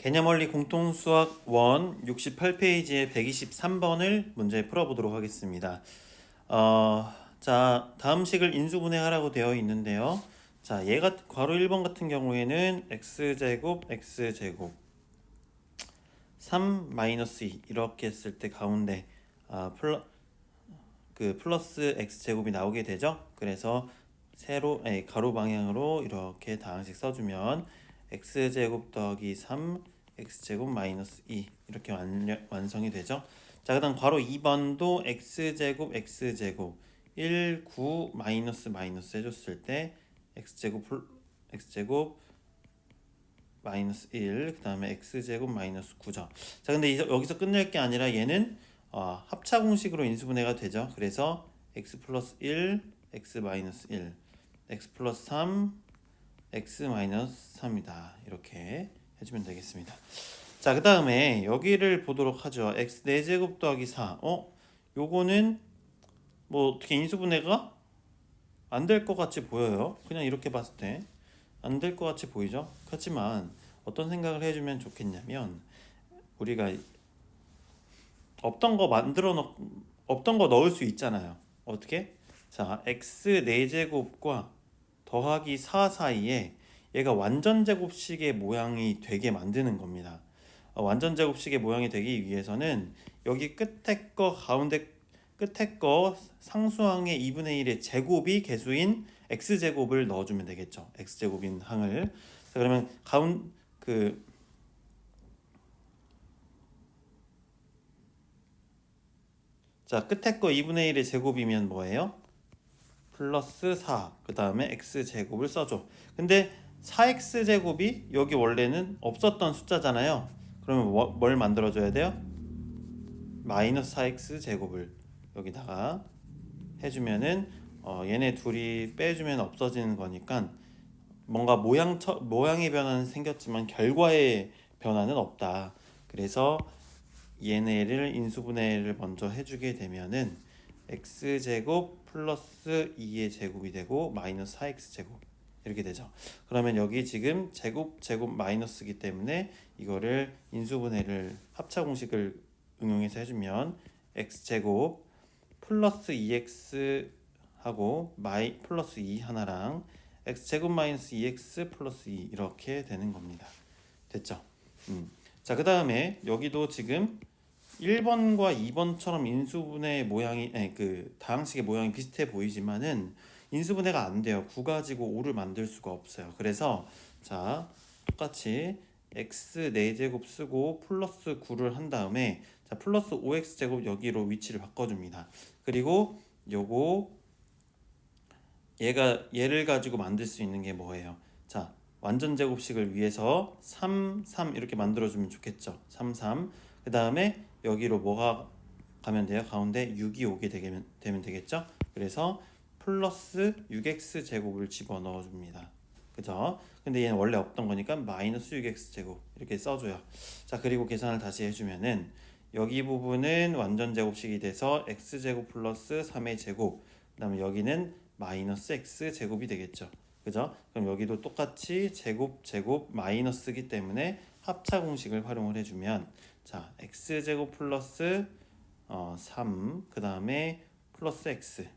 개념원리 공통수학 1 68페이지의 123번을 문제 풀어보도록 하겠습니다. 어, 자, 다음 식을 인수분해하라고 되어 있는데요. 자, 얘가 괄호 1번 같은 경우에는 x제곱 x제곱 3 마이너스 2 이렇게 했을 때 가운데 아, 플러, 그 플러스 x제곱이 나오게 되죠. 그래서 세로 아니, 가로 방향으로 이렇게 다항식 써주면 x제곱 더하기 3 x제곱 마이너스 2 이렇게 완, 완성이 되죠. 자, 그 다음 괄호 2번도 x제곱 x제곱 1 9 마이너스 마이너스 해줬을 때 x제곱 플 x제곱 마이너스 1 그 다음에 x제곱 마이너스 9죠. 자, 근데 이- 여기서 끝낼 게 아니라 얘는 어, 합차 공식으로 인수분해가 되죠. 그래서 x 플러스 1 x 마이너스 1 x 플러스 3 x 마이너스 3이다. 이렇게 해주면 되겠습니다. 자, 그 다음에 여기를 보도록 하죠. x 4제곱 더하기 4. 어? 요거는 뭐 어떻게 인수분해가 안 될 것 같이 보여요. 그냥 이렇게 봤을 때 안 될 것 같이 보이죠. 하지만 어떤 생각을 해주면 좋겠냐면 우리가 없던 거 만들어 넣 없던 거 넣을 수 있잖아요. 어떻게? 자, x 4제곱과 더하기 4 사이에 얘가 완전 제곱식의 모양이 되게 만드는 겁니다. 어, 완전 제곱식의 모양이 되기 위해서는 여기 끝에 거 가운데 끝에 거 상수항의 2분의 1의 제곱이 개수인 x 제곱을 넣어주면 되겠죠. x 제곱인 항을. 자, 그러면 가운 그 자, 끝에 거 2분의 1의 제곱이면 뭐예요? 플러스 4. 그 다음에 x 제곱을 써줘. 근데 4x 제곱이 여기 원래는 없었던 숫자잖아요. 그러면 뭐- 뭘 만들어줘야 돼요? 마이너스 4x 제곱을 여기다가 해주면은 어, 얘네 둘이 빼주면 없어지는 거니까 뭔가 모양 처, 모양의 변화는 생겼지만 결과의 변화는 없다. 그래서 얘네를 인수분해를 먼저 해주게 되면은 x 제곱 플러스 2의 제곱이 되고 마이너스 4x 제곱 이렇게 되죠. 그러면 여기 지금 제곱 제곱 마이너스기 때문에 이거를 인수분해를 합차 공식을 응용해서 해주면 x 제곱 플러스 2x 하고 마이 플러스 2 하나랑 x 제곱 마이너스 2x 플러스 2 이렇게 되는 겁니다. 됐죠? 음. 자, 그 다음에 여기도 지금 1번과 2번처럼 인수분해 모양이 아니, 그 다항식의 모양이 비슷해 보이지만은 인수분해가 안 돼요. 9 가지고 5를 만들 수가 없어요. 그래서 자 똑같이 x 4제곱 쓰고 플러스 9를 한 다음에 자 플러스 5x 제곱 여기로 위치를 바꿔 줍니다. 그리고 요거 얘가 얘를 가지고 만들 수 있는 게 뭐예요? 자 완전 제곱식을 위해서 3, 3 이렇게 만들어 주면 좋겠죠. 3, 3. 그 다음에 여기로 뭐가 가면 돼요? 가운데 6이 오게 되면, 되면 되겠죠? 그래서 플러스 6x 제곱을 집어 넣어 줍니다. 그죠? 근데 얘는 원래 없던 거니까 마이너스 6x 제곱 이렇게 써줘요. 자 그리고 계산을 다시 해주면은 여기 부분은 완전 제곱식이 돼서 x 제곱 플러스 3의 제곱 그 다음에 여기는 마이너스 x 제곱이 되겠죠. 그죠? 그럼 여기도 똑같이 제곱 제곱 마이너스기 때문에 합차 공식을 활용을 해주면 자 x 제곱 플러스 어, 3 그 다음에 플러스 x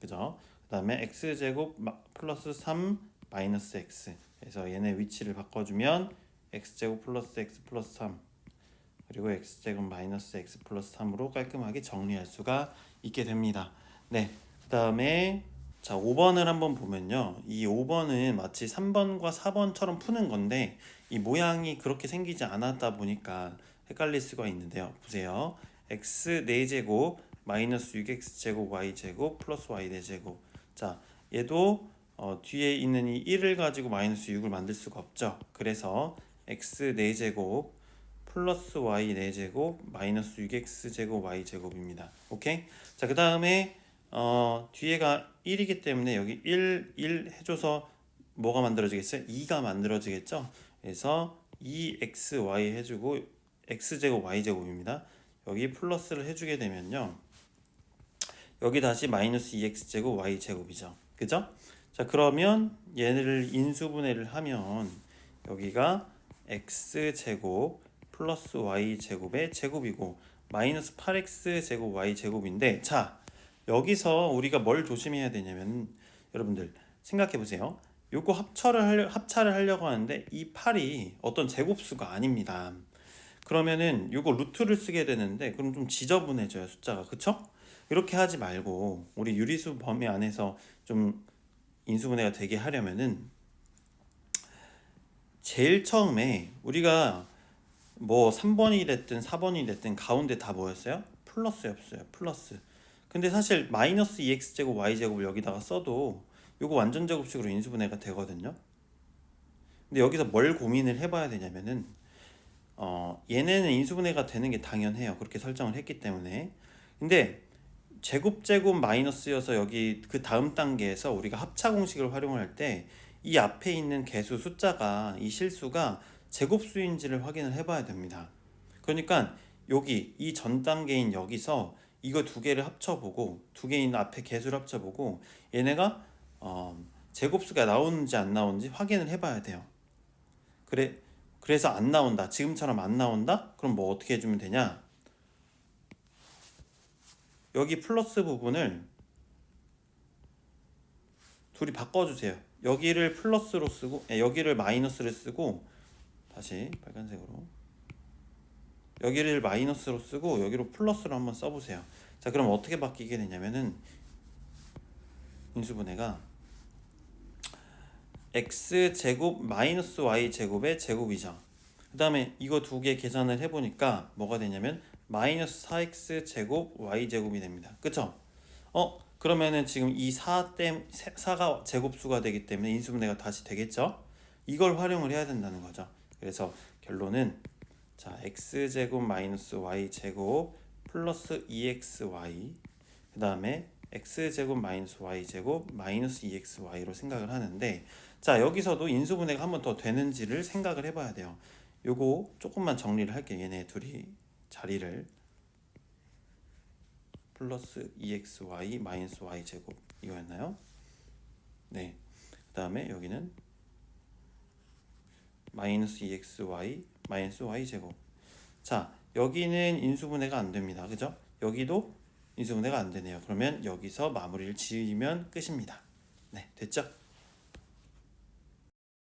그죠? 그 다음에 x 제곱 마- 플러스 3 마이너스 x 그래서 얘네 위치를 바꿔주면 x 제곱 플러스 x 플러스 3 그리고 x 제곱 마이너스 x 플러스 3으로 깔끔하게 정리할 수가 있게 됩니다. 네, 그 다음에 자 5번을 한번 보면요, 이 5번은 마치 3번과 4번처럼 푸는 건데 이 모양이 그렇게 생기지 않았다 보니까 헷갈릴 수가 있는데요. 보세요, x 4제곱 마이너스 6x 제곱 y 제곱 플러스 y 4제곱 자 얘도 어, 뒤에 있는 이 1을 가지고 마이너스 6을 만들 수가 없죠. 그래서 x 4제곱 플러스 y 4제곱 마이너스 6x 제곱 y 제곱입니다. 오케이? 자, 그 다음에 어, 뒤에가 1이기 때문에 여기 1, 1 해줘서 뭐가 만들어지겠어요? 2가 만들어지겠죠? 그래서 2xy 해주고 x제곱 y제곱입니다. 여기 플러스를 해주게 되면요. 여기 다시 마이너스 2x제곱 y제곱이죠. 그죠? 자, 그러면 얘를 인수분해를 하면 여기가 x 제곱 플러스 y 제곱의 제곱이고 마이너스 8x 제곱 y 제곱인데 자 여기서 우리가 뭘 조심해야 되냐면 여러분들 생각해 보세요. 요거 합차를 하려고 하는데 이 8이 어떤 제곱수가 아닙니다. 그러면은 요거 루트를 쓰게 되는데 그럼 좀 지저분해져요 숫자가 그쵸? 이렇게 하지 말고 우리 유리수 범위 안에서 좀 인수분해가 되게 하려면은 제일 처음에 우리가 뭐 3번이 됐든 4번이 됐든 가운데 다 뭐였어요? 플러스였어요 플러스 근데 사실 마이너스 2x 제곱 y 제곱을 여기다가 써도 요거 완전 제곱식으로 인수분해가 되거든요 근데 여기서 뭘 고민을 해봐야 되냐면은 어 얘네는 인수분해가 되는 게 당연해요 그렇게 설정을 했기 때문에 근데 제곱 제곱 마이너스여서 여기 그 다음 단계에서 우리가 합차 공식을 활용을 할 때 이 앞에 있는 개수 숫자가 이 실수가 제곱수인지를 확인을 해봐야 됩니다. 그러니까 여기 이 전 단계인 여기서 이거 두 개를 합쳐보고 두개 있는 앞에 개수를 합쳐보고 얘네가 어, 제곱수가 나오는지 안 나오는지 확인을 해봐야 돼요. 그래 그래서 안 나온다. 지금처럼 안 나온다? 그럼 뭐 어떻게 해주면 되냐? 여기 플러스 부분을 둘이 바꿔주세요. 여기를 플러스로 쓰고 예, 여기를 마이너스를 쓰고 다시 빨간색으로 여기를 마이너스로 쓰고 여기로 플러스로 한번 써보세요. 자 그럼 어떻게 바뀌게 되냐면은 인수분해가 x 제곱 마이너스 y 제곱의 제곱이죠. 그 다음에 이거 두 개 계산을 해보니까 뭐가 되냐면 마이너스 4x 제곱 y 제곱이 됩니다. 그쵸? 어 그러면은 지금 이 4 땜, 4가 제곱수가 되기 때문에 인수분해가 다시 되겠죠? 이걸 활용을 해야 된다는 거죠. 그래서 결론은 자 x 제곱 마이너스 y 제곱 플러스 2xy 그 다음에 x 제곱 마이너스 y 제곱 마이너스 2xy로 생각을 하는데 자 여기서도 인수분해가 한 번 더 되는지를 생각을 해봐야 돼요. 요거 조금만 정리를 할게요. 얘네 둘이 자리를 플러스 2xy 마이너스 y 제곱 이거였나요? 네. 그 다음에 여기는 마이너스 2xy 마이너스 y 제곱. 자 여기는 인수분해가 안 됩니다. 그죠? 여기도 인수분해가 안 되네요. 그러면 여기서 마무리를 지으면 끝입니다. 네, 됐죠?